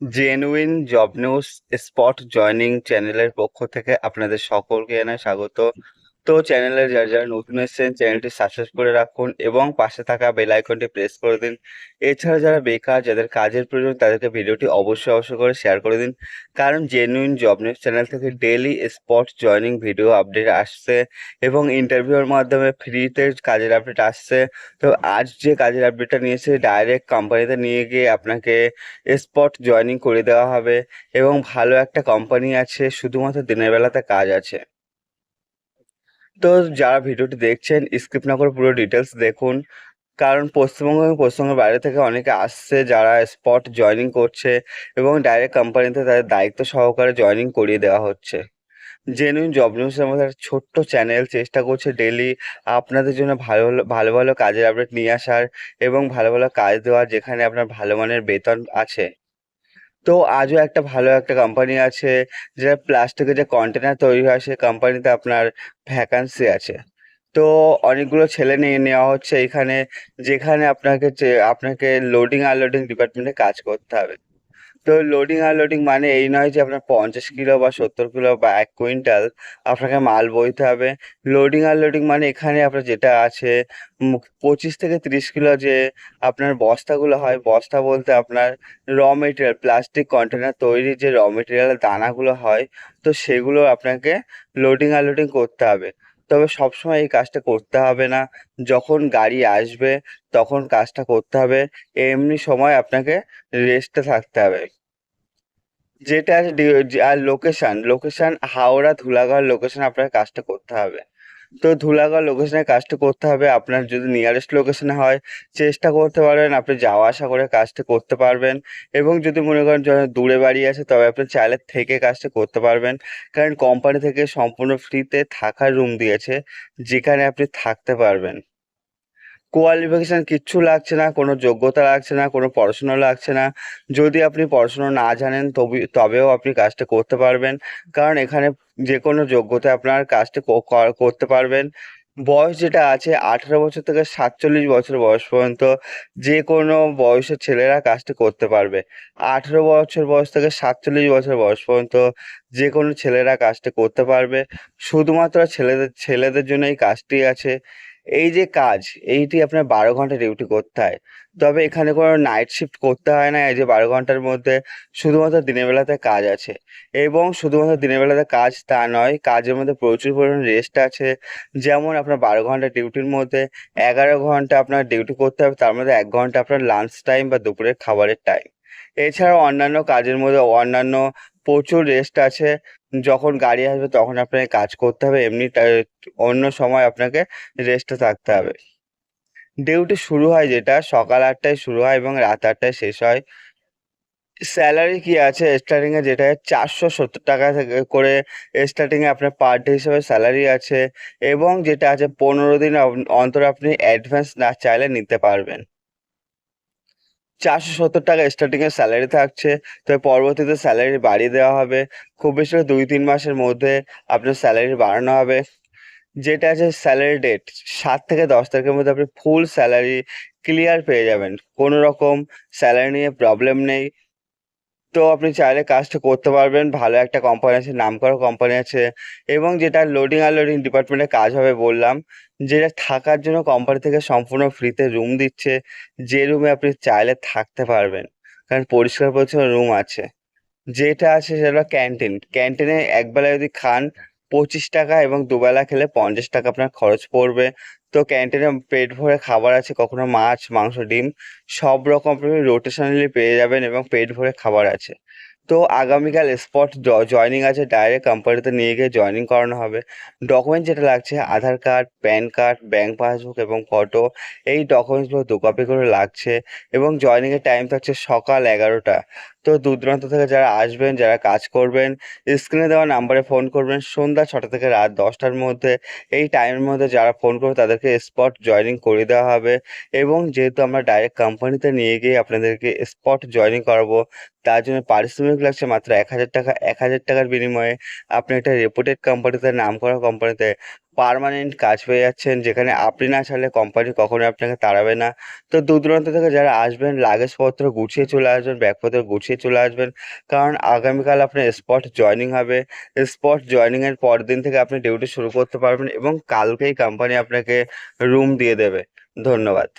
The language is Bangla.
Genuine job news spot joining চ্যানেলের পক্ষ থেকে আপনাদের সকলকে জানাই স্বাগত। তো চ্যানেলে যারা যারা নতুন এসেছেন চ্যানেলটি সাবস্ক্রাইব করে রাখুন এবং পাশে থাকা বেল আইকনটি প্রেস করে দিন। এছাড়া যারা বেকার, যাদের কাজের প্রয়োজন, তাদেরকে ভিডিওটি অবশ্যই অবশ্যই করে শেয়ার করে দিন। কারণ জেনুইন জব নিউজ চ্যানেল থেকে daily spot joining video update আসছে এবং ইন্টারভিউর মাধ্যমে ফ্রিতে কাজের আপডেট আসছে। তো আজ যে কাজের আপডেটটা নিয়েছে ডাইরেক্ট কোম্পানিতে নিয়ে গিয়ে আপনাকে স্পট জয়েনিং করে দেওয়া হবে এবং ভালো একটা কোম্পানি আছে, শুধুমাত্র দিনের বেলাতে কাজ আছে। তো যারা ভিডিওটি দেখছেন স্কিপ না করে পুরো ডিটেলস দেখুন। কারণ পশ্চিমবঙ্গ এবং পশ্চিমবঙ্গের বাইরে থেকে অনেকে আসছে, যারা স্পট জয়েনিং করছে এবং ডাইরেক্ট কোম্পানিতে তাদের দায়িত্ব সহকারে জয়েনিং করিয়ে দেওয়া হচ্ছে। জেনুইন জব নিউজের মধ্যে একটা ছোট্ট চ্যানেল চেষ্টা করছে ডেলি আপনাদের জন্য ভালো ভালো ভালো কাজের আপডেট নিয়ে আসার এবং ভালো ভালো কাজ দেওয়ার, যেখানে আপনার ভালো মানের বেতন আছে। তো আজও একটা ভালো একটা কোম্পানি আছে যেটা প্লাস্টিকের যে কন্টেনার তৈরি হয়, সেই কোম্পানিতে আপনার ভ্যাকান্সি আছে। তো অনেকগুলো ছেলে নিয়ে নেওয়া হচ্ছে এখানে, যেখানে আপনাকে আপনাকে লোডিং আনলোডিং ডিপার্টমেন্টে কাজ করতে হবে। তো লোডিং আনলোডিং মানে এই নয় যে আপনার পঞ্চাশ কিলো বা সত্তর কিলো বা এক কুইন্টাল আপনাকে মাল বইতে হবে। লোডিং আনলোডিং মানে এখানে আপনার যেটা আছে পঁচিশ থেকে তিরিশ কিলো যে আপনার বস্তাগুলো হয়, বস্তা বলতে আপনার র মেটেরিয়াল প্লাস্টিক কন্টেনার তৈরির যে র মেটেরিয়ালের দানাগুলো হয়, তো সেগুলো আপনাকে লোডিং আনলোডিং করতে হবে। তবে সবসময় এই কাজটা করতে হবে না। যখন গাড়ি আসবে, তখন কাজটা করতে হবে। এমনি সময় আপনাকে রেস্টে থাকতে হবে। যেটা আর location location Howrah Dhulagarh location আপনাকে কাজটা করতে হবে। তো ধুলাগড় লোকেশনে কাজটা করতে হবে। আপনার যদি নিয়ারেস্ট লোকেশনে হয়, চেষ্টা করতে পারবেন। আপনি যাওয়া আসা করে কাজটা করতে পারবেন। এবং যদি মনে করেন দূরে বাড়ি আছে, তবে আপনি চাইলে থেকে কাজটা করতে পারবেন। কারণ কোম্পানি থেকে সম্পূর্ণ ফ্রিতে থাকার রুম দিয়েছে, যেখানে আপনি থাকতে পারবেন। কোয়ালিফিকেশন কিচ্ছু লাগছে না, কোনো যোগ্যতা লাগছে না, কোনো পড়াশুনো লাগছে না। যদি আপনি পড়াশুনো না জানেন, তবে তবেও আপনি কাজটা করতে পারবেন। কারণ এখানে যে কোনো যোগ্যতা আপনার কাজটা কর- করতে পারবেন। বয়স যেটা আছে, আঠেরো বছর থেকে সাতচল্লিশ বছর বয়স পর্যন্ত যে কোনো বয়সের ছেলেরা কাজটা করতে পারবে। আঠেরো বছর বয়স থেকে সাতচল্লিশ বছর বয়স পর্যন্ত যে কোনো ছেলেরা কাজটা করতে পারবে। শুধুমাত্র ছেলেদের ছেলেদের জন্য এই কাজটি আছে। এই যে কাজ, এইটি আপনার বারো ঘণ্টা ডিউটি করতে হয়। তবে এখানে কোনো নাইট শিফট করতে হয় না, এই যে বারো ঘণ্টার মধ্যে শুধুমাত্র দিনের বেলাতে কাজ আছে। এবং শুধুমাত্র দিনের বেলাতে কাজ তা নয়, কাজের মধ্যে প্রচুর পরিমাণে রেস্ট আছে। যেমন আপনার বারো ঘণ্টা ডিউটির মধ্যে এগারো ঘণ্টা আপনার ডিউটি করতে হবে, তার মধ্যে এক ঘণ্টা আপনার লাঞ্চ টাইম বা দুপুরের খাবারের টাইম এছাড়াও অন্যান্য কাজের মধ্যে অন্যান্য প্রচুর রেস্ট আছে। যখন গাড়ি আসবে তখন আপনাকে কাজ করতে হবে। এমনি অন্য সময় আপনাকে রেস্টে থাকতে হবে। ডিউটি শুরু হয় যেটা, সকাল আটটায় শুরু হয় এবং রাত আটটায় শেষ হয়। স্যালারি কি আছে? স্টার্টিংয়ে যেটা চারশো সত্তর টাকা থেকে করে স্টার্টিংয়ে আপনার পার ডে হিসেবে স্যালারি আছে এবং যেটা আছে পনেরো দিন অন্তর আপনি অ্যাডভান্স না চাইলে নিতে পারবেন। চারশো সত্তর টাকা স্টার্টিং এর স্যালারি থাকছে। তো পরবর্তীতে স্যালারি বাড়িয়ে দেওয়া হবে। খুব বেশি করে দুই তিন মাসের মধ্যে আপনার স্যালারি বাড়ানো হবে। যেটা আছে স্যালারি ডেট সাত থেকে দশ তারিখের মধ্যে আপনি ফুল স্যালারি ক্লিয়ার পেয়ে যাবেন। কোনো রকম স্যালারি নিয়ে প্রবলেম নেই। তো আপনি চাইলে কাজটা করতে পারবেন। ভালো একটা কোম্পানি আছে, নামকরা কোম্পানি আছে এবং যেটা লোডিং আনলোডিং ডিপার্টমেন্টে কাজ হবে বললাম, যেটা থাকার জন্য কোম্পানি থেকে সম্পূর্ণ ফ্রিতে রুম দিচ্ছে, যে রুমে আপনি চাইলে থাকতে পারবেন। কারণ পরিষ্কার পরিচ্ছন্ন রুম আছে। যেটা আছে সেটা ক্যান্টিন ক্যান্টিনে একবেলা যদি খান, পঁচিশ টাকা এবং দুবেলা খেলে পঞ্চাশ টাকা আপনার খরচ পড়বে। তো ক্যান্টিনে পেট ভরে খাবার আছে, কখনো মাছ, মাংস, ডিম, সব রকম আপনি রোটেশনালি পেয়ে যাবেন এবং পেট ভরে খাবার আছে। তো আগামীকাল স্পট জয়নিং আছে ডাইরেক্ট কোম্পানিতে নিয়ে গিয়ে জয়নিং করানো হবে। ডকুমেন্ট যেটা লাগছে, Aadhaar card PAN card bank passbook এবং ফটো এই ডকুমেন্টসগুলো দু কপি করে লাগছে এবং জয়নিংয়ের টাইম থাকছে সকাল এগারোটা। তো দূর দূরান্ত থেকে যারা আসবেন, যারা কাজ করবেন স্ক্রিনে দেওয়া নাম্বারে ফোন করবেন। সন্ধ্যা ছটা থেকে রাত দশটার মধ্যে এই টাইমের মধ্যে যারা ফোন করবে, তাদেরকে স্পট জয়নিং করে দেওয়া হবে। এবং যেহেতু আমরা ডাইরেক্ট কোম্পানিতে নিয়ে গিয়ে আপনাদেরকে স্পট জয়নিং করাবো, তার জন্য পারিশ্রমিক লাগছে মাত্র এক হাজার টাকা। এক হাজার টাকার বিনিময়ে আপনি একটা রেপুটেড কোম্পানিতে নাম করা কোম্পানিতে পার্মানেন্ট কাজ পেয়ে যাচ্ছেন, যেখানে আপনি না ছাড়লে কোম্পানি কখনোই আপনাকে তাড়াবে না। তো দূর দূরান্ত থেকে যারা আসবেন, লাগেজপত্র গুছিয়ে চলে আসবেন, ব্যাগপত্র গুছিয়ে চলে আসবেন, কারণ আগামীকাল আপনার স্পট জয়নিং হবে। স্পট জয়নিংয়ের পর দিন থেকে আপনি ডিউটি শুরু করতে পারবেন এবং কালকেই কোম্পানি আপনাকে রুম দিয়ে দেবে। ধন্যবাদ।